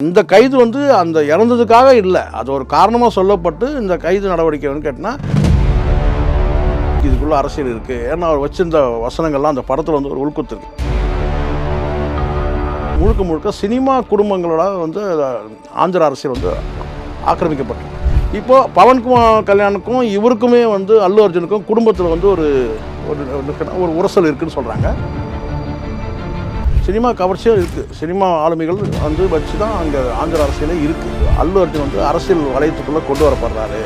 இந்த கைது வந்து அந்த இறந்ததுக்காக இல்லை. அது ஒரு காரணமாக சொல்லப்பட்டு இந்த கைது நடவடிக்கை வந்து கேட்டால் இதுக்குள்ள அரசியல் இருக்குது ஏன்னா அவர் வச்சிருந்த வசனங்கள்லாம் அந்த படத்தில் வந்து ஒரு உள்குத்துருக்கு முழுக்க முழுக்க சினிமா குடும்பங்களோட வந்து ஆந்திர அரசியல் வந்து ஆக்கிரமிக்கப்பட்டது. இப்போ பவன்குமார் கல்யாணுக்கும் இவருக்குமே வந்து அல்லு அர்ஜுனுக்கும் குடும்பத்தில் வந்து ஒரு ஒரு ஒரு உரசல் இருக்குன்னு சொல்கிறாங்க சினிமா கவர்ச்சியாக இருக்குது சினிமா ஆளுமைகள் வந்து வச்சு தான் அங்கே ஆந்திர அரசியலே இருக்குது அல்லு அர்ஜுன் வந்து அரசியல் வளையத்துக்குள்ளே கொண்டு வரப்படுறாரு.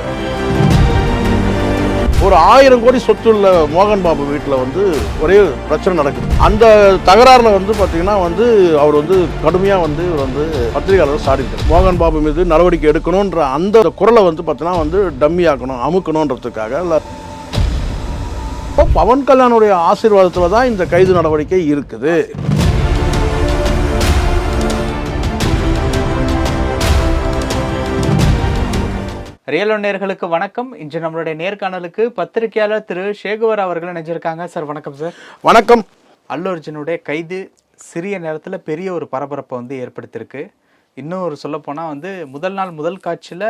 ஒரு ஆயிரம் கோடி சொத்துள்ள மோகன் பாபு வீட்டில் வந்து ஒரே பிரச்சனை நடக்குது. அந்த தகராறில் வந்து பார்த்தீங்கன்னா வந்து அவர் வந்து கடுமையாக வந்து இவர் வந்து பத்திரிகையாளர் சாடிட்டார் மோகன் பாபு மீது நடவடிக்கை எடுக்கணுன்ற அந்த குரலை வந்து பார்த்தீங்கன்னா வந்து டம்மி ஆக்கணும் அமுக்கணுன்றதுக்காக இல்லை. இப்போ பவன் கல்யாணுடைய ஆசீர்வாதத்தில் தான் இந்த கைது நடவடிக்கை இருக்குது. ரியல் நேர்களுக்கு வணக்கம். இன்று நம்மளுடைய நேர்காணலுக்கு பத்திரிகையாளர் திரு சேகுவர் அவர்கள் நினைச்சிருக்காங்க சார் வணக்கம் சார். வணக்கம். அல்லு அர்ஜுனுடைய கைது சிறிய நேரத்தில் பெரிய ஒரு பரபரப்பை வந்து ஏற்படுத்தியிருக்கு. இன்னும் ஒரு சொல்லப்போனால் வந்து முதல் நாள் முதல் காட்சியில்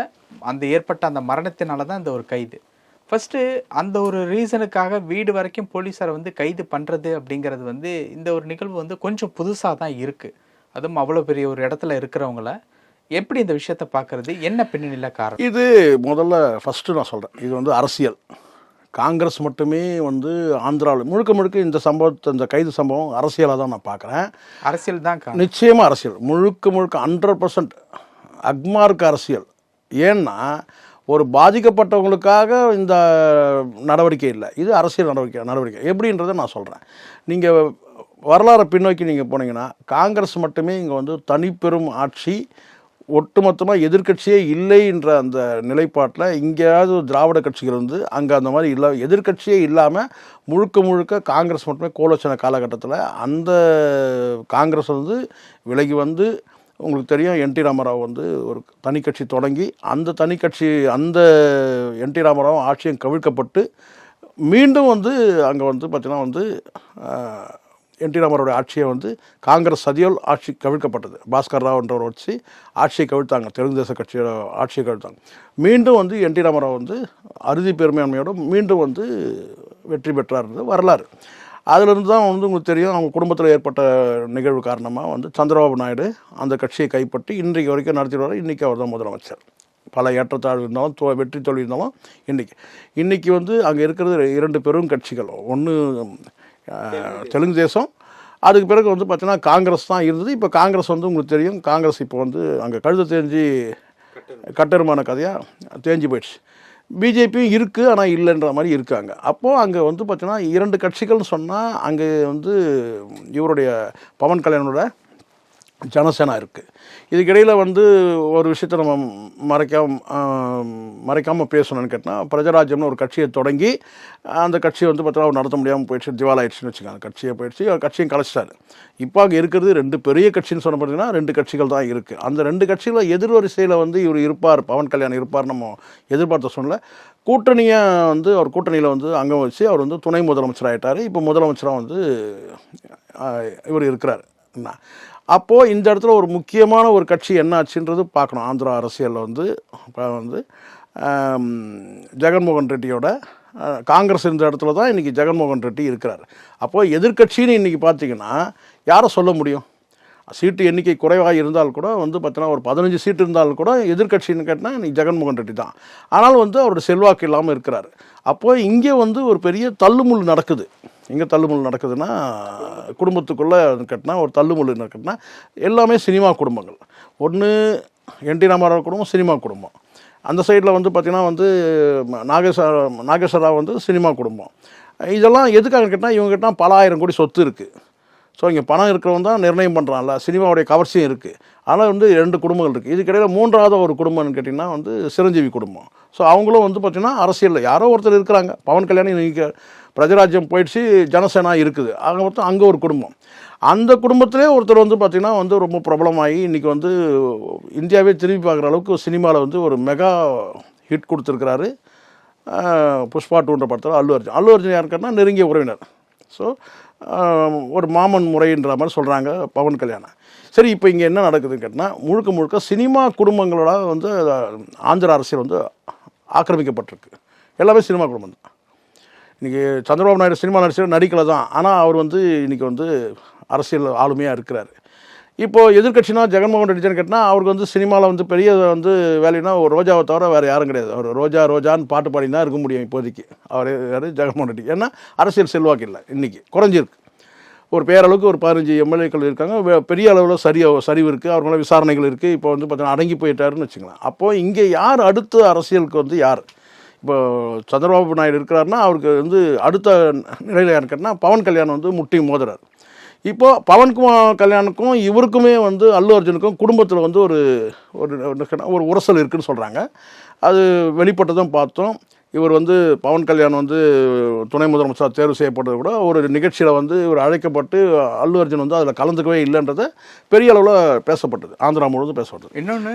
அந்த ஏற்பட்ட அந்த மரணத்தினால தான் இந்த ஒரு கைது. ஃபஸ்ட்டு அந்த ஒரு ரீசனுக்காக வீடு வரைக்கும் போலீஸாரை வந்து கைது பண்ணுறது அப்படிங்கிறது வந்து இந்த ஒரு நிகழ்வு வந்து கொஞ்சம் புதுசாக தான் இருக்குது அதுவும் அவ்வளோ பெரிய ஒரு இடத்துல இருக்கிறவங்கள. எப்படி இந்த விஷயத்தை பார்க்கறது? என்ன பின்னணியில் காரணம்? இது முதல்ல ஃபஸ்ட்டு நான் சொல்கிறேன் இது வந்து அரசியல். காங்கிரஸ் மட்டுமே வந்து ஆந்திராவில் முழுக்க முழுக்க இந்த சம்பவத்தை இந்த கைது சம்பவம் அரசியலாக தான் நான் பார்க்குறேன். அரசியல் தான் நிச்சயமாக அரசியல். முழுக்க முழுக்க ஹண்ட்ரட் பர்சன்ட் அக்மார்க் அரசியல். ஏன்னா ஒரு பாதிக்கப்பட்டவங்களுக்காக இந்த நடவடிக்கை இல்லை. இது அரசியல் நடவடிக்கை நடவடிக்கை. எப்படின்றத நான் சொல்கிறேன் நீங்கள் வரலாறை பின்னோக்கி நீங்கள் போனீங்கன்னா காங்கிரஸ் மட்டுமே இங்கே வந்து தனிப்பெரும் ஆட்சி ஒட்டுமொத்தமாக எதிர்க்கட்சியே இல்லை என்ற அந்த நிலைப்பாட்டில் இங்கேயாவது திராவிட கட்சிகள் வந்து அங்கே அந்த மாதிரி இல்லை எதிர்க்கட்சியே இல்லாமல் முழுக்க முழுக்க காங்கிரஸ் மட்டுமே கோலோச்சன காலகட்டத்தில் அந்த காங்கிரஸ் வந்து விலகி வந்து உங்களுக்கு தெரியும் என் டி ராமராவ் வந்து ஒரு தனி கட்சி தொடங்கி அந்த தனி கட்சி அந்த என் டி ராமராவ் ஆட்சியும் கவிழ்க்கப்பட்டு மீண்டும் வந்து அங்கே வந்து பார்த்திங்கன்னா வந்து என் டி ஆட்சியை வந்து காங்கிரஸ் சதியோல் ஆட்சி கவிழ்க்கப்பட்டது. பாஸ்கர் ராவ் என்றவர் வச்சு ஆட்சியை கவிழ்த்தாங்க. தெலுங்கு தேச கட்சியோட ஆட்சியை கவிழ்த்தாங்க. மீண்டும் வந்து என் டி ராமராவ் வந்து அறுதி பெருமையாண்மையோடு மீண்டும் வந்து வெற்றி பெற்றார்ன்றது வரலாறு. அதிலிருந்து தான் வந்து உங்களுக்கு தெரியும் அவங்க குடும்பத்தில் ஏற்பட்ட நிகழ்வு காரணமாக வந்து சந்திரபாபு நாயுடு அந்த கட்சியை கைப்பற்றி இன்றைக்கு வரைக்கும் நடத்திடுவார் இன்றைக்கி அவர் தான் முதலமைச்சர். பல ஏற்றத்தாழ்வு இருந்தாலும் தோ வெற்றி தோல்வி இருந்தாலும் இன்றைக்கி இன்றைக்கி வந்து அங்கே இருக்கிறது இரண்டு பெரும் கட்சிகள். ஒன்று தெலுங்கு தேசம். அதுக்கு பிறகு வந்து பார்த்தீங்கன்னா காங்கிரஸ் தான் இருந்தது. இப்போ காங்கிரஸ் வந்து உங்களுக்கு தெரியும். காங்கிரஸ் இப்போ வந்து அங்கே கழுத தேஞ்சு கட்டெருமான கதையாக தேஞ்சு போயிடுச்சு. பிஜேபியும் இருக்குது ஆனால் இல்லைன்ற மாதிரி இருக்காங்க. அப்போது அங்கே வந்து பார்த்தீங்கன்னா இரண்டு கட்சிகள்னு சொன்னால் அங்கே வந்து இவருடைய பவன் கல்யாணோட ஜனசேனா இருக்குது இதுக்கிடையில் வந்து ஒரு விஷயத்த நம்ம மறைக்காம மறைக்காமல் பேசணும்னு கேட்டால் பிரஜராஜ்யம்னு ஒரு கட்சியை தொடங்கி அந்த கட்சியை வந்து பார்த்தா அவர் நடத்த முடியாமல் போயிடுச்சு திவாலாயிடுச்சுன்னு வச்சுக்கோங்க. கட்சியை போயிடுச்சு அவர் கட்சியும் கலைச்சிட்டாரு. இப்போ அங்கே இருக்கிறது ரெண்டு பெரிய கட்சின்னு சொன்ன பார்த்தீங்கன்னா ரெண்டு கட்சிகள் தான் இருக்குது அந்த ரெண்டு கட்சிகளில் எதிர்வரிசையில் வந்து இவர் இருப்பார் பவன் கல்யாணம் இருப்பார் நம்ம எதிர்பார்த்த சூழ்நிலை. கூட்டணியை வந்து அவர் கூட்டணியில் வந்து அங்கம் வச்சு அவர் வந்து துணை முதலமைச்சர் ஆகிட்டார் இப்போ முதலமைச்சராக வந்து இவர் இருக்கிறார். என்ன? அப்போது இந்த இடத்துல ஒரு முக்கியமான ஒரு கட்சி என்ன ஆச்சுன்றது பார்க்கணும். ஆந்திரா அரசியலில் வந்து இப்போ வந்து ஜெகன்மோகன் ரெட்டியோட காங்கிரஸ் இந்த இடத்துல தான் இன்றைக்கி ஜெகன்மோகன் ரெட்டி இருக்கிறார். அப்போது எதிர்க்கட்சின்னு இன்றைக்கி பார்த்தீங்கன்னா யாரை சொல்ல முடியும்? சீட்டு எண்ணிக்கை குறைவாக இருந்தால் கூட வந்து பார்த்தீங்கன்னா ஒரு பதினஞ்சு சீட்டு இருந்தாலும் கூட எதிர்க்கட்சின்னு கேட்டால் இன்னைக்கு ஜெகன்மோகன் ரெட்டி தான். ஆனால் வந்து அவரோட செல்வாக்கு இல்லாமல் இருக்கிறார். அப்போது இங்கே வந்து ஒரு பெரிய தள்ளுமுள் நடக்குது. எங்கே தள்ளுமுள் நடக்குதுன்னா குடும்பத்துக்குள்ளே கட்டினா ஒரு தள்ளுமுள் கட்டினா எல்லாமே சினிமா குடும்பங்கள். ஒன்று என் டி ராமாராவ் குடும்பம் சினிமா குடும்பம். அந்த சைடில் வந்து பார்த்திங்கன்னா வந்து நாகேஸ்வர நாகேஸ்வரராவ் வந்து சினிமா குடும்பம். இதெல்லாம் எதுக்காக கேட்டால் இவங்க கேட்டால் பல ஆயிரம் கோடி சொத்து இருக்குது ஸோ இங்கே பணம் இருக்கிறவன் தான் நிர்ணயம் பண்ணுறான்ல சினிமாவுடைய கவர்ச்சியும் இருக்குது ஆனால் வந்து ரெண்டு குடும்பங்கள் இருக்குது இதுக்கிடையில் மூன்றாவது ஒரு குடும்பம்னு கேட்டிங்கன்னா வந்து சிரஞ்சீவி குடும்பம். ஸோ அவங்களும் வந்து பார்த்திங்கன்னா அரசியலில் யாரோ ஒருத்தர் இருக்கிறாங்க. பவன் கல்யாணம் இன்றைக்கி பிரஜராஜ்யம் போயிடுச்சு ஜனசேனா இருக்குது. ஆக மொத்தம் அங்கே ஒரு குடும்பம். அந்த குடும்பத்திலே ஒருத்தர் வந்து பார்த்திங்கன்னா வந்து ரொம்ப பிரபலமாகி இன்றைக்கி வந்து இந்தியாவே திரும்பி பார்க்குற அளவுக்கு சினிமாவில் வந்து ஒரு மெகா ஹிட் கொடுத்துருக்கிறாரு. புஷ்பா டூன்ற படத்தில் அல்லு அர்ஜுன். அல்லு அர்ஜுன் யாருக்குன்னா நெருங்கிய உறவினர். ஸோ ஒரு மாமன் முறைன்ற மாதிரி சொல்கிறாங்க பவன் கல்யாணம் சரி இப்போ இங்கே என்ன நடக்குதுன்னு கேட்டால் முழுக்க முழுக்க சினிமா குடும்பங்களோட வந்து ஆந்திர அரசியல் வந்து ஆக்கிரமிக்கப்பட்டிருக்கு. எல்லாமே சினிமா குடும்பம் தான். இன்றைக்கி சந்திரபாபு நாயுடு சினிமா நடிச்சர் நடிக்கலை தான். ஆனால் அவர் வந்து இன்றைக்கி வந்து அரசியல் ஆளுமையாக இருக்கிறாரு. இப்போது எதிர்கட்சினா ஜெகன்மோகன் ரெட்டின்னு கேட்டால் அவருக்கு வந்து சினிமாவில் வந்து பெரிய வந்து வேலைன்னா ஒரு ரோஜாவை தவிர வேறு யாரும் கிடையாது. அவர் ரோஜா ரோஜான்னு பாட்டு பாடி தான் இருக்க முடியும் இப்போதைக்கு. அவர் யார்? ஜெகன்மோகன் ரெட்டி. ஏன்னா அரசியல் செல்வாக்கு இல்லை இன்றைக்கி குறைஞ்சிருக்கு. ஒரு பேரளவுக்கு ஒரு பதினஞ்சு எம்எல்ஏக்கள் இருக்காங்க. பெரிய அளவில் சரி சரிவு இருக்குது அவர் மேலே விசாரணைகள் இருக்குது இப்போ வந்து பார்த்தீங்கன்னா அடங்கி போயிட்டாருன்னு வச்சுக்கலாம். அப்போது இங்கே யார் அடுத்த அரசியலுக்கு வந்து யார்? இப்போ சந்திரபாபு நாயுடு இருக்கிறாருன்னா அவருக்கு வந்து அடுத்த நிலையில் யாருன்னு கேட்டால் பவன் கல்யாணம் வந்து முட்டி மோதுறாரு. இப்போது பவன்குமார் கல்யாணுக்கும் இவருக்குமே வந்து அல்லு அர்ஜுனுக்கும் குடும்பத்தில் வந்து ஒரு ஒரு ஒரு உரசல் இருக்குதுன்னு சொல்கிறாங்க அது வெளிப்பட்டதும் பார்த்தோம். இவர் வந்து பவன் கல்யாண் வந்து துணை முதலமைச்சர் தேர்வு செய்யப்பட்டது கூட ஒரு நிகழ்ச்சியில் வந்து இவர் அழைக்கப்பட்டு அல்லு அர்ஜுன் வந்து அதில் கலந்துக்கவே இல்லைன்றது பெரிய அளவில் பேசப்பட்டது. ஆந்திரா முழுவதும் பேசப்பட்டது. இன்னொன்று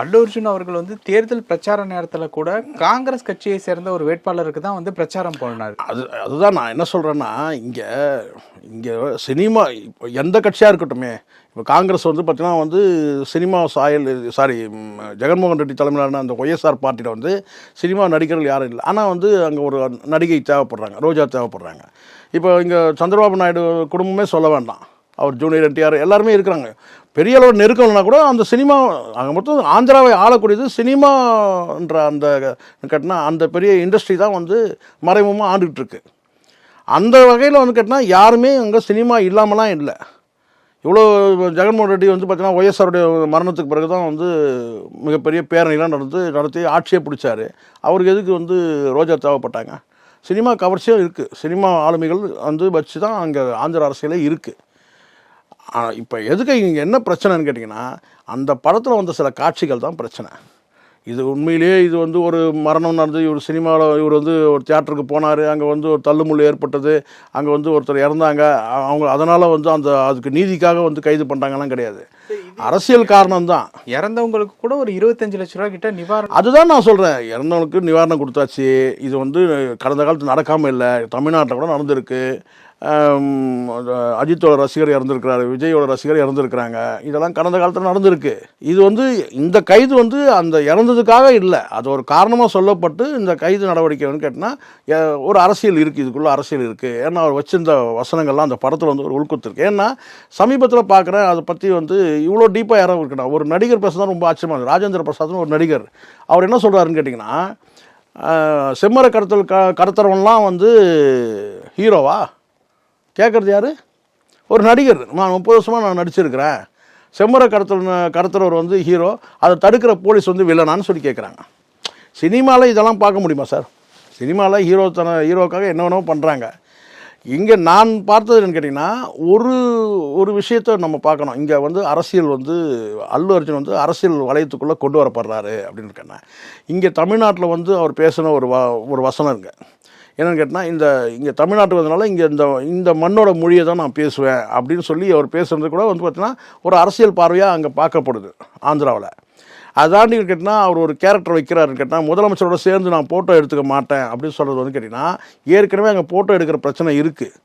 அல்லு அர்ஜுன் அவர்கள் வந்து தேர்தல் பிரச்சார நேரத்தில் கூட காங்கிரஸ் கட்சியை சேர்ந்த ஒரு வேட்பாளருக்கு தான் வந்து பிரச்சாரம் போனார். அது அதுதான் நான் என்ன சொல்கிறேன்னா இங்கே இங்கே சினிமா இப்போ எந்த கட்சியாக இருக்கட்டுமே இப்போ காங்கிரஸ் வந்து பார்த்தீங்கன்னா வந்து சினிமா சாயல் சாரி ஜெகன்மோகன் ரெட்டி தலைமையிலான அந்த ஒய்எஸ்ஆர் பார்ட்டியில் வந்து சினிமா நடிகர்கள் யாரும் இல்லை. ஆனால் வந்து அங்கே ஒரு நடிகை தேவைப்படுறாங்க ரோஜா தேவைப்படுறாங்க. இப்போ இங்கே சந்திரபாபு நாயுடு குடும்பமே சொல்ல வேண்டாம். அவர் ஜூனியர் என்டிஆர் எல்லாருமே இருக்கிறாங்க. பெரிய அளவு நெருக்கம்னா கூட அந்த சினிமா அங்கே மொத்தம் ஆந்திராவை ஆளக்கூடியது சினிமான்ற அந்த கேட்டினா அந்த பெரிய இண்டஸ்ட்ரி தான் வந்து மறைமுகமாக ஆண்டுகிட்டு இருக்கு. அந்த வகையில் வந்து கேட்டினா யாருமே அங்கே சினிமா இல்லாமலாம் இல்லை. இவ்வளோ ஜெகன்மோகன் ரெட்டி வந்து பார்த்தீங்கன்னா ஒய்எஸ்ஆருடைய மரணத்துக்கு பிறகு தான் வந்து மிகப்பெரிய பேரணிலாம் நடந்து நடத்தி ஆட்சியை பிடிச்சாரு. அவருக்கு எதுக்கு வந்து ரோஜா தேவைப்பட்டாங்க? சினிமா கவர்ச்சியும் இருக்குது சினிமா ஆளுமைகள் வந்து வச்சு தான் அங்கே ஆந்திர அரசியலே இருக்குது இப்போ எதுக்கு இங்கே என்ன பிரச்சனைன்னு கேட்டிங்கன்னா அந்த படத்தில் வந்த சில காட்சிகள் தான் பிரச்சனை. இது உண்மையிலேயே இது வந்து ஒரு மரணம் நடந்து இவர் சினிமாவில் இவர் வந்து ஒரு தியேட்டருக்கு போனார் அங்கே வந்து ஒரு தள்ளுமுள்ளு ஏற்பட்டது அங்கே வந்து ஒருத்தர் இறந்தாங்க அவங்க அதனால் வந்து அந்த அதுக்கு நீதிக்காக வந்து கைது பண்ணுறாங்கலாம் கிடையாது. அரசியல் காரணம் தான். இறந்தவங்களுக்கு கூட ஒரு இருபத்தஞ்சு லட்ச ரூபா கிட்ட நிவாரணம். அதுதான் நான் சொல்கிறேன் இறந்தவனுக்கு நிவாரணம் கொடுத்தாச்சு. இது வந்து கடந்த காலத்தில் நடக்காமல் இல்லை. தமிழ்நாட்டில் கூட நடந்திருக்கு. அஜித்தோட ரசிகர் இறந்துருக்கிறாரு விஜயோட ரசிகர் இறந்துருக்கிறாங்க. இதெல்லாம் கடந்த காலத்தில் நடந்திருக்கு. இது வந்து இந்த கைது வந்து அந்த இறந்ததுக்காக இல்லை. அது ஒரு காரணமாக சொல்லப்பட்டு இந்த கைது நடவடிக்கைன்னு கேட்டால் ஒரு அரசியல் இருக்குது இதுக்குள்ளே அரசியல் இருக்குது ஏன்னா அவர் வச்சிருந்த வசனங்கள்லாம் அந்த படத்தில் வந்து ஒரு உள்குத்துருக்கு ஏன்னா சமீபத்தில் பார்க்குறேன் அதை பற்றி வந்து இவ்வளோ டீப்பாக யாராவது இருக்கணும் ஒரு நடிகர் பேசுனா ரொம்ப ஆச்சரியமாக இருக்குது ராஜேந்திர பிரசாத்னு ஒரு நடிகர். அவர் என்ன சொல்கிறாருன்னு கேட்டிங்கன்னா செம்மர கடத்தல் க கடத்துறவன்லாம் வந்து ஹீரோவா கேட்குறது யார்? ஒரு நடிகர். நான் முப்பது வருஷமாக நான் நடிச்சிருக்கிறேன். செம்மர கடத்தல் கடத்துறவர் வந்து ஹீரோ அதை தடுக்கிற போலீஸ் வந்து வில்லனான்னு சொல்லி கேட்குறாங்க சினிமாவில் இதெல்லாம் பார்க்க முடியுமா சார் சினிமாவில் ஹீரோ தன ஹீரோக்காக என்ன வேணோ பண்ணுறாங்க இங்கே நான் பார்த்தது என்னன்னு கேட்டிங்கன்னா ஒரு ஒரு விஷயத்தை நம்ம பார்க்கணும். இங்கே வந்து அரசியல் வந்து அல்லு அர்ஜுன் வந்து அரசியல் வளையத்துக்குள்ளே கொண்டு வரப்படுறாரு அப்படின்னு கேட்டேன் இங்கே தமிழ்நாட்டில் வந்து அவர் பேசின ஒரு வ ஒரு வசனம் இருக்குது என்னென்னு கேட்டால் இந்த இங்கே தமிழ்நாட்டுக்கு வந்தனால இங்கே இந்த இந்த மண்ணோட மொழியை தான் நான் பேசுவேன் அப்படின்னு சொல்லி அவர் பேசுகிறது கூட வந்து பார்த்தீங்கன்னா ஒரு அரசியல் பார்வையாக அங்கே பார்க்கப்படுது ஆந்திராவில். அதாண்டி கேட்டால் அவர் ஒரு கேரக்டர் வைக்கிறாருன்னு கேட்டால் முதலமைச்சரோட சேர்ந்து நான் ஃபோட்டோ எடுத்துக்க மாட்டேன் அப்படின்னு சொல்கிறது வந்து கேட்டிங்கன்னா ஏற்கனவே அங்கே ஃபோட்டோ எடுக்கிற பிரச்சனை இருக்குது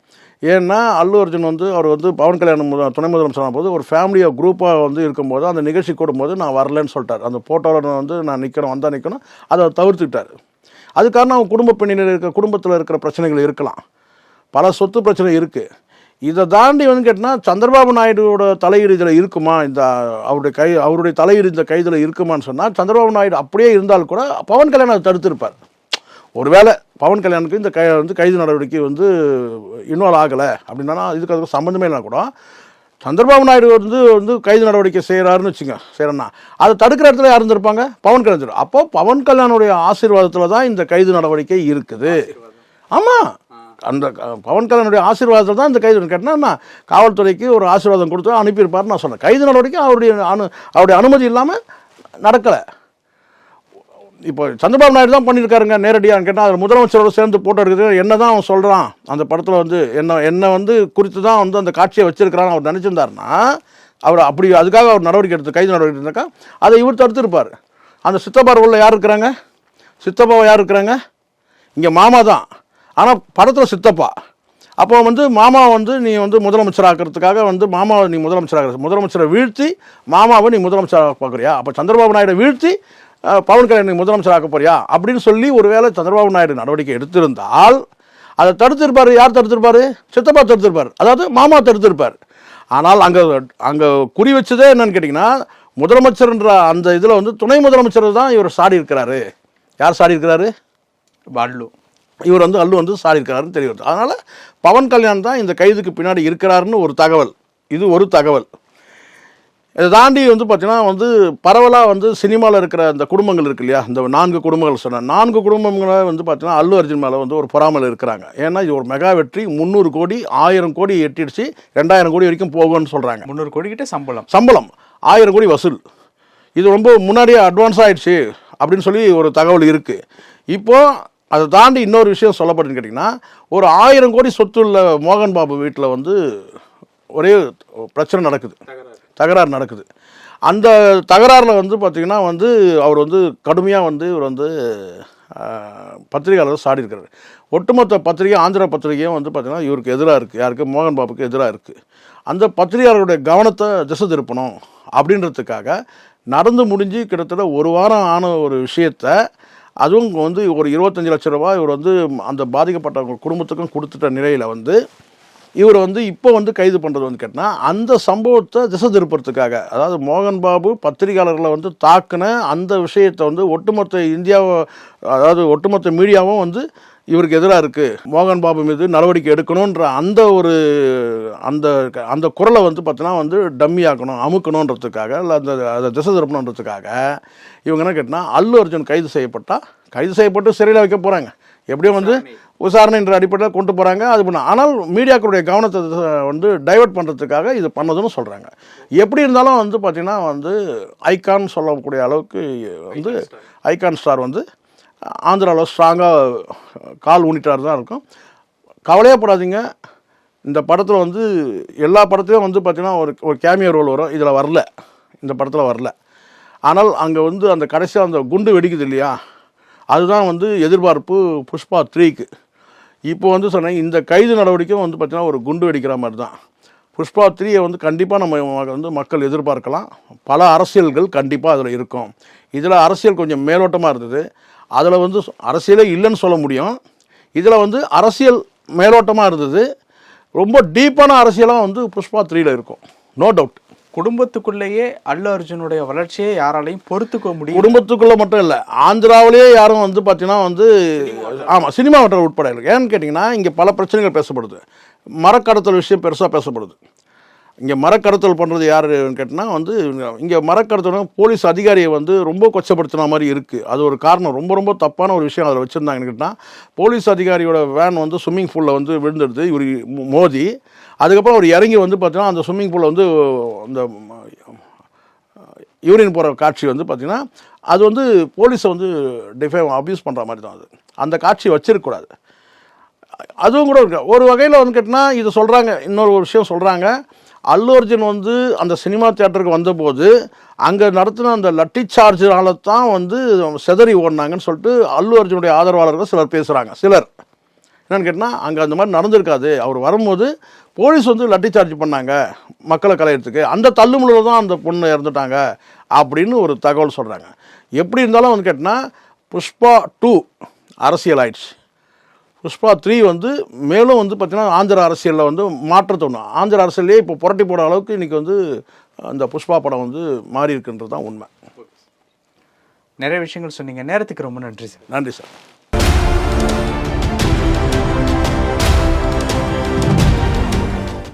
ஏன்னா அல்லு அர்ஜுன் வந்து அவர் வந்து பவன் கல்யாணம் துணை முதலமைச்சரான போது ஒரு ஃபேமிலியாக குரூப்பாக வந்து இருக்கும்போது அந்த நிகழ்ச்சி கூடும்போது நான் வரலன்னு சொல்லிட்டார். அந்த ஃபோட்டோவில் வந்து நான் நிற்கணும் வந்தால் நிற்கணும் அதை தவிர்த்துக்கிட்டார். அது காரணம் அவங்க குடும்ப பின்னணியில் இருக்கிற குடும்பத்தில் இருக்கிற பிரச்சனைகள் இருக்கலாம். பல சொத்து பிரச்சனை இருக்குது இதை தாண்டி வந்து கேட்டால் சந்திரபாபு நாயுடுவோட தலையீடு இதில் இருக்குமா? இந்த அவருடைய கை அவருடைய தலையீடு இந்த கைதில் இருக்குமான்னு சொன்னால் சந்திரபாபு நாயுடு அப்படியே இருந்தால் கூட பவன் கல்யாணம் அதை தடுத்திருப்பார். ஒருவேளை பவன் கல்யாணுக்கு இந்த கை வந்து கைது நடவடிக்கை வந்து இன்வால்வ் ஆகலை அப்படின்னா இதுக்கு அதுக்கு சம்மந்தமே இல்லைனா கூட சந்திரபாபு நாயுடு வந்து வந்து கைது நடவடிக்கை செய்கிறாருன்னு வச்சுங்க செய்கிறேன்னா அதை தடுக்கிற இடத்துல யார் இருந்திருப்பாங்க? பவன் கல்யாணம் அப்போ பவன் கல்யாணுடைய ஆசீர்வாதத்தில் தான் இந்த கைது நடவடிக்கை இருக்குது. ஆமாம் அந்த பவன் கல்யாணுடைய ஆசீர்வாதத்தில் தான் இந்த கைது கேட்டால் காவல்துறைக்கு ஒரு ஆசீர்வாதம் கொடுத்து அனுப்பியிருப்பாருன்னு நான் சொன்னேன். கைது நடவடிக்கை அவருடைய அனு அவருடைய அனுமதி இல்லாமல் நடக்கலை. இப்போ சந்திரபாபு நாயுடு தான் பண்ணியிருக்காருங்க நேரடியாக கேட்டால் அதில் முதலமைச்சரோட சேர்ந்து போட்டோ இருக்குது என்ன தான் அவன் சொல்கிறான் அந்த படத்தில் வந்து என்ன என்ன வந்து குறித்து தான் வந்து அந்த காட்சியை வச்சிருக்கிறான்னு அவர் நினச்சிருந்தாருன்னா அவர் அப்படி அதுக்காக அவர் நடவடிக்கை எடுத்து கைது நடவடிக்கை எடுத்தாக்கா அதை இவர் தடுத்திருப்பார். அந்த சித்தப்பா உள்ள யார் இருக்கிறாங்க? சித்தப்பாவை யார் இருக்கிறாங்க? இங்கே மாமா தான். ஆனால் படத்தில் சித்தப்பா. அப்போ வந்து மாமா வந்து நீ வந்து முதலமைச்சராக்கிறதுக்காக வந்து மாமாவை நீ முதலமைச்சராக முதலமைச்சரை வீழ்த்தி மாமாவை நீ முதலமைச்சராக பார்க்குறியா? அப்போ சந்திரபாபு நாயுடு வீழ்த்தி பவன் கல்யாணி முதலமைச்சர் ஆக்க போறியா? அப்படின்னு சொல்லி ஒருவேளை சந்திரபாபு நாயுடு நடவடிக்கை எடுத்திருந்தால் அதை தடுத்திருப்பார். யார் தடுத்திருப்பார்? சித்தப்பா தடுத்திருப்பார். அதாவது மாமா தடுத்திருப்பார். ஆனால் அங்கே அங்கே குறி வச்சதே என்னன்னு கேட்டிங்கன்னா முதலமைச்சர்ன்ற அந்த இதில் வந்து துணை முதலமைச்சர் தான் இவர் சாடி இருக்கிறாரு. யார் சாடி இருக்கிறாரு? அல்லு இவர் வந்து அல்லு வந்து சாடி இருக்கிறாருன்னு தெரிய வருது அதனால் பவன் கல்யாண் தான் இந்த கைதுக்கு பின்னாடி இருக்கிறாருன்னு ஒரு தகவல். இது ஒரு தகவல். இதை தாண்டி வந்து பார்த்தீங்கன்னா வந்து பரவலாக வந்து சினிமாவில் இருக்கிற அந்த குடும்பங்கள் இருக்கு இல்லையா? இந்த நான்கு குடும்பங்கள் சொன்னேன் நான்கு குடும்பங்களை வந்து பார்த்தீங்கன்னா அல்லு அர்ஜுன் மேலே வந்து ஒரு பொறாமல் இருக்கிறாங்க. ஏன்னா இது ஒரு மெகா வெற்றி முந்நூறு கோடி ஆயிரம் கோடி எட்டிடுச்சு ரெண்டாயிரம் கோடி வரைக்கும் போகும்னு சொல்கிறாங்க முந்நூறு கோடி கிட்ட சம்பளம். சம்பளம் ஆயிரம் கோடி வசூல். இது ரொம்ப முன்னாடியே அட்வான்ஸ் ஆயிடுச்சு அப்படின்னு சொல்லி ஒரு தகவல் இருக்குது இப்போ அதை தாண்டி இன்னொரு விஷயம் சொல்லப்படுதுன்னு கேட்டிங்கன்னா ஒரு ஆயிரம் கோடி சொத்து உள்ள மோகன் பாபு வீட்டில் வந்து ஒரே பிரச்சனை நடக்குது. தகராறு நடக்குது. அந்த தகராறில் வந்து பார்த்திங்கன்னா வந்து அவர் வந்து கடுமையாக வந்து இவர் வந்து பத்திரிகையாளர் சாடி இருக்கிறார். ஒட்டுமொத்த பத்திரிகை ஆந்திரா பத்திரிகையும் வந்து பார்த்திங்கன்னா இவருக்கு எதிராக இருக்குது யாருக்கு? மோகன் பாபுக்கு எதிராக இருக்குது அந்த பத்திரிகையாளருடைய கவனத்தை திசை திருப்பணும் அப்படின்றதுக்காக நடந்து முடிஞ்சு கிட்டத்தட்ட ஒரு வாரம் ஆன ஒரு விஷயத்த அதுவும் வந்து ஒரு இருபத்தஞ்சி லட்ச ரூபாய் இவர் வந்து அந்த பாதிக்கப்பட்டவங்க குடும்பத்துக்கும் கொடுத்துட்ட நிலையில் வந்து இவர் வந்து இப்போ வந்து கைது பண்ணுறது வந்து கேட்டால் அந்த சம்பவத்தை திசை திருப்பறதுக்காக அதாவது மோகன் பாபு பத்திரிகையாளர்களை வந்து தாக்குன அந்த விஷயத்தை வந்து ஒட்டுமொத்த இந்தியாவை அதாவது ஒட்டுமொத்த மீடியாவும் வந்து இவருக்கு எதிராக இருக்குது மோகன் பாபு மீது நடவடிக்கை எடுக்கணுன்ற அந்த ஒரு அந்த அந்த குரலை வந்து பார்த்தீங்கன்னா வந்து டம்மி ஆக்கணும் அமுக்கணுன்றதுக்காக இல்லை அந்த அதை திசை திருப்பணுன்றதுக்காக இவங்க என்ன கேட்டால் அல்லு அர்ஜுன் கைது செய்யப்பட்டால் கைது செய்யப்பட்டு சிறையில் வைக்க போகிறாங்க எப்படியும் வந்து விசாரணைன்ற அடிப்படையில் கொண்டு போகிறாங்க அது பண்ண ஆனால் மீடியாக்களுடைய கவனத்தை வந்து டைவர்ட் பண்ணுறதுக்காக இது பண்ணதுன்னு சொல்கிறாங்க எப்படி இருந்தாலும் வந்து பார்த்திங்கன்னா வந்து ஐகான் சொல்லக்கூடிய அளவுக்கு வந்து ஐகான் ஸ்டார் வந்து ஆந்திராவில் ஸ்ட்ராங்காக கால் ஊனிட்டார் தான் இருக்கும். கவலையே படாதீங்க. இந்த படத்தில் வந்து எல்லா படத்துலையும் வந்து பார்த்திங்கன்னா ஒரு ஒரு கேமியோ ரோல் வரும். இதில் வரல. இந்த படத்தில் வரல. ஆனால் அங்கே வந்து அந்த கடைசியாக அந்த குண்டு வெடிக்குது இல்லையா? அதுதான் வந்து எதிர்பார்ப்பு புஷ்பா த்ரீக்கு இப்போ வந்து சொன்னேன் இந்த கைது நடவடிக்கையும் வந்து பார்த்திங்கன்னா ஒரு குண்டு வெடிக்கிற மாதிரி தான். புஷ்பா த்ரீயை வந்து கண்டிப்பாக நம்ம வந்து மக்கள் எதிர்பார்க்கலாம். பல அரசியல்கள் கண்டிப்பாக அதில் இருக்கும். இதில் அரசியல் கொஞ்சம் மேலோட்டமாக இருந்தது. அதில் வந்து அரசியலே இல்லைன்னு சொல்ல முடியும். இதில் வந்து அரசியல் மேலோட்டமாக இருந்தது. ரொம்ப டீப்பான அரசியலாக வந்து புஷ்பா த்ரீயில் இருக்கும். நோ டவுட் குடும்பத்துக்குள்ளேயே அல்லு அர்ஜுனுடைய வளர்ச்சியை யாராலையும் பொறுத்துக்க முடியும் குடும்பத்துக்குள்ள மட்டும் இல்லை ஆந்திராவிலேயே யாரும் வந்து பார்த்தீங்கன்னா வந்து ஆமாம் சினிமா வட்டம் உட்பட இல்லை ஏன்னு கேட்டிங்கன்னா இங்கே பல பிரச்சனைகள் பேசப்படுது. மரக்கடத்தல் விஷயம் பெருசாக பேசப்படுது. இங்கே மரக்கடத்தல் பண்ணுறது யாருன்னு கேட்டிங்கன்னா வந்து இங்கே மரக்கடத்தல் போலீஸ் அதிகாரியை வந்து ரொம்ப கொச்சப்படுத்தின மாதிரி இருக்குது அது ஒரு காரணம். ரொம்ப ரொம்ப தப்பான ஒரு விஷயம் அதில் வச்சுருந்தாங்கன்னு கேட்டால் போலீஸ் அதிகாரியோட வேன் வந்து ஸ்விம்மிங் பூலில் வந்து விழுந்துடுது. இவர் மோதி. அதுக்கப்புறம் அவர் இறங்கி வந்து பார்த்தீங்கன்னா அந்த ஸ்விம்மிங் பூலில் வந்து அந்த யூரின் போகிற காட்சி வந்து பார்த்திங்கன்னா அது வந்து போலீஸை வந்து டிஃபை அப்யூஸ் பண்ணுற மாதிரி தான் அது. அந்த காட்சி வச்சிருக்கக்கூடாது. அதுவும் கூட இருக்கு. ஒரு வகையில் வந்து கேட்டினா இது சொல்கிறாங்க இன்னொரு ஒரு விஷயம் சொல்கிறாங்க அல்லு அர்ஜுன் வந்து அந்த சினிமா தியேட்டருக்கு வந்தபோது அங்கே நடத்தின அந்த லட்டி சார்ஜினால தான் வந்து செதறி ஓடினாங்கன்னு சொல்லிட்டு அல்லு அர்ஜுனுடைய ஆதரவாளர்கள் சிலர் பேசுகிறாங்க சிலர். என்னென்னு கேட்டால் அங்கே அந்த மாதிரி நடந்திருக்காது. அவர் வரும்போது போலீஸ் வந்து லட்டி சார்ஜ் பண்ணாங்க மக்களை கலையறதுக்கு. அந்த தள்ளுமுள்ள தான் அந்த பொண்ணு இறந்துட்டாங்க அப்படின்னு ஒரு தகவல் சொல்கிறாங்க எப்படி இருந்தாலும் வந்து கேட்டினா புஷ்பா டூ அரசியல் ஆயிடுச்சு. புஷ்பா த்ரீ வந்து மேலும் வந்து பார்த்திங்கன்னா ஆந்திர அரசியலில் வந்து மாற்றத்தை ஒன்று ஆந்திர அரசியலே இப்போ புரட்டி போட அளவுக்கு இன்றைக்கி வந்து அந்த புஷ்பா படம் வந்து மாறி இருக்குன்றது தான் உண்மை. நிறைய விஷயங்கள் சொன்னீங்க. நேரத்துக்கு ரொம்ப நன்றி சார். நன்றி சார்.